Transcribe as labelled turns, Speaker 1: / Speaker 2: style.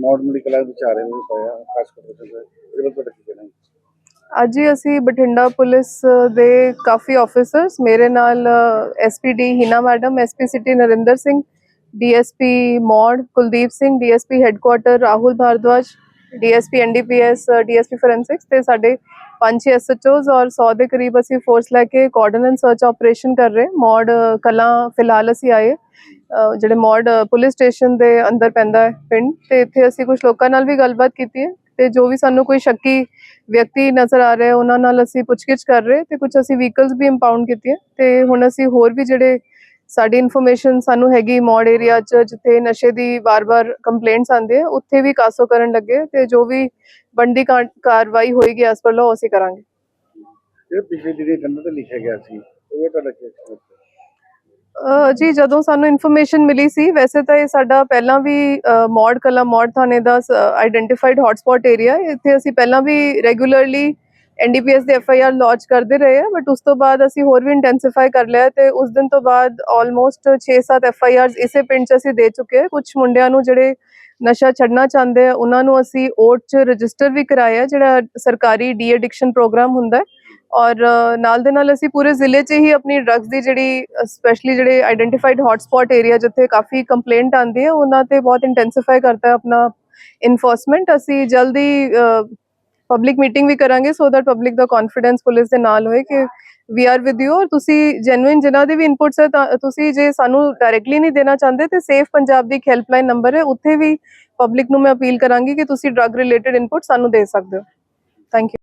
Speaker 1: ਮੌੜ medical ਵਿੱਚ ਆ ਰਹੇ ਨੇ ਪਾਇਆ ਖਾਸ ਕਰਕੇ ਇਹਦੇ ਬਾਰੇ ਤੁਹਾਡਾ ਕੀ ਕਹਿਣਾ ਹੈ?
Speaker 2: ਅੱਜ ਹੀ ਅਸੀਂ ਬਠਿੰਡਾ ਪੁਲਿਸ ਦੇ ਕਾਫੀ ਆਫੀਸਰਸ ਮੇਰੇ ਨਾਲ SPD Heena madam SP city Narinder Singh DSP Maur, Kuldeep Singh DSP headquarters Rahul Bhardwaj DSP NDPS DSP forensics ਤੇ ਸਾਡੇ ਪੰਜ ਛੇ ਐਸਐਚਓਜ਼ ਔਰ 100 ਦੇ ਕਰੀਬ ਅਸੀਂ ਫੋਰਸ ਲੈ ਕੇ ਕੋਆਰਡੀਨੇਟ ਸਰਚ ਆਪਰੇਸ਼ਨ ਕਰ ਰਹੇ। ਮੌੜ ਕਲਾਂ ਫਿਲਹਾਲ ਅਸੀਂ ਆਏ। ਜਿਹੜੇ ਮੌੜ ਪੁਲਿਸ ਸਟੇਸ਼ਨ ਦੇ ਅੰਦਰ ਪੈਂਦਾ ਹੈ ਪਿੰਡ, ਤੇ ਇੱਥੇ ਅਸੀਂ ਕੁਝ ਲੋਕਾਂ ਨਾਲ ਵੀ ਗੱਲਬਾਤ ਕੀਤੀ ਹੈ, ਤੇ ਜੋ ਵੀ ਸਾਨੂੰ ਕੋਈ ਸ਼ੱਕੀ ਵਿਅਕਤੀ ਨਜ਼ਰ ਆ ਰਹੇ ਉਹਨਾਂ ਨਾਲ ਅਸੀਂ ਪੁੱਛਗਿੱਛ ਕਰ ਰਹੇ ਤੇ ਕੁਝ ਅਸੀਂ ਵਹੀਕਲਸ ਵੀ ਇੰਪਾਊਂਡ ਕੀਤੀਆਂ ਤੇ ਹੁਣ ਅਸੀਂ ਹੋਰ ਵੀ ਜਿਹੜੇ ਸਾਡੀ ਇਨਫੋਰਮੇਸ਼ਨ ਸਾਨੂੰ ਹੈਗੀ ਮੌੜ ਏਰੀਆ 'ਚ, ਜਿੱਥੇ ਨਸ਼ੇ ਦੀ ਵਾਰ-ਵਾਰ ਕੰਪਲੇਂਟਸ ਆਉਂਦੇ ਆ ਉੱਥੇ ਵੀ ਕਾਸੋ ਕਰਨ ਲੱਗੇ ਤੇ ਜੋ ਵੀ ਬੰਦੀ ਕਾਰਵਾਈ ਹੋਏਗੀ ਐਸ ਪਰ ਲਾਅ ਅਸੀਂ ਕਰਾਂਗੇ।
Speaker 1: ਇਹ ਪਿਛਲੇ ਦਿਨੀ ਕੰਧ ਤੇ ਲਿਖਿਆ ਗਿਆ ਸੀ, ਉਹ ਤੁਹਾਡਾ ਕੀ
Speaker 2: ਜੀ, ਜਦੋਂ ਸਾਨੂੰ ਇਨਫੋਰਮੇਸ਼ਨ ਮਿਲੀ ਸੀ, ਵੈਸੇ ਤਾਂ ਇਹ ਸਾਡਾ ਪਹਿਲਾਂ ਵੀ ਮੌੜ ਕਲਾ, ਮੌੜ ਥਾਣੇ ਦਾ ਆਈਡੈਂਟੀਫਾਈਡ ਹੌਟਸਪੌਟ ਏਰੀਆ ਇੱਥੇ ਅਸੀਂ ਪਹਿਲਾਂ ਵੀ ਰੈਗੂਲਰਲੀ ਐਨਡੀਪੀਐਸ ਦੇ ਐਫਆਈਆਰ ਲਾਂਚ ਕਰਦੇ ਰਹੇ ਆ ਬਟ ਉਸ ਤੋਂ ਬਾਅਦ ਅਸੀਂ ਹੋਰ ਵੀ ਇੰਟੈਂਸੀਫਾਈ ਕਰ ਲਿਆ ਤੇ ਉਸ ਦਿਨ ਤੋਂ ਬਾਅਦ ਆਲਮੋਸਟ 6-7 ਐਫਆਈਆਰਸ ਇਸੇ ਪਿੰਡ 'ਚ ਅਸੀਂ ਦੇ ਚੁੱਕੇ ਹਾਂ। ਕੁਝ ਮੁੰਡਿਆਂ ਨੂੰ ਜਿਹੜੇ ਨਸ਼ਾ ਛੱਡਣਾ ਚਾਹੁੰਦੇ ਆ, ਉਹਨਾਂ ਨੂੰ ਅਸੀਂ ਓਟ 'ਚ ਰਜਿਸਟਰ ਵੀ ਕਰਾਇਆ, ਜਿਹੜਾ ਸਰਕਾਰੀ ਡੀ ਐਡਿਕਸ਼ਨ ਪ੍ਰੋਗਰਾਮ ਹੁੰਦਾ ਔਰ ਨਾਲ ਦੇ ਨਾਲ ਅਸੀਂ ਪੂਰੇ ਜ਼ਿਲ੍ਹੇ 'ਚ ਹੀ ਆਪਣੀ ਡਰੱਗਸ ਦੀ ਜਿਹੜੀ, ਸਪੈਸ਼ਲੀ ਜਿਹੜੇ ਆਈਡੈਂਟੀਫਾਈਡ ਹੌਟਸਪੌਟ ਏਰੀਆ ਜਿੱਥੇ ਕਾਫੀ ਕੰਪਲੇਂਟ ਆਉਂਦੀ ਹੈ, ਉਹਨਾਂ ਤੇ ਬਹੁਤ ਇੰਟੈਂਸੀਫਾਈ ਕਰਤਾ ਆਪਣਾ ਇਨਫੋਰਸਮੈਂਟ ਅਸੀਂ ਜਲਦੀ ਪਬਲਿਕ ਮੀਟਿੰਗ ਵੀ ਕਰਾਂਗੇ ਸੋ ਦੈਟ ਪਬਲਿਕ ਦਾ ਕੌਨਫੀਡੈਂਸ ਪੁਲਿਸ ਦੇ ਨਾਲ ਹੋਏ ਕਿ ਵੀ ਆਰ ਵਿਦ ਯੂ ਔਰ ਤੁਸੀਂ ਜੈਨੂਇਨ ਜਿਨ੍ਹਾਂ ਦੇ ਵੀ ਇਨਪੁਟਸ ਹੈ ਤੁਸੀਂ ਜੇ ਸਾਨੂੰ ਡਾਇਰੈਕਟਲੀ ਨਹੀਂ ਦੇਣਾ ਚਾਹੁੰਦੇ ਤੇ ਸੇਫ ਪੰਜਾਬ ਦੀ ਇੱਕ ਹੈਲਪਲਾਈਨ ਨੰਬਰ ਹੈ, ਉੱਥੇ ਵੀ ਪਬਲਿਕ ਨੂੰ ਮੈਂ ਅਪੀਲ ਕਰਾਂਗੀ ਕਿ ਤੁਸੀਂ ਡਰੱਗ ਰਿਲੇਟਡ ਇਨਪੁਟ ਸਾਨੂੰ ਦੇ ਸਕਦੇ ਹੋ। Thank you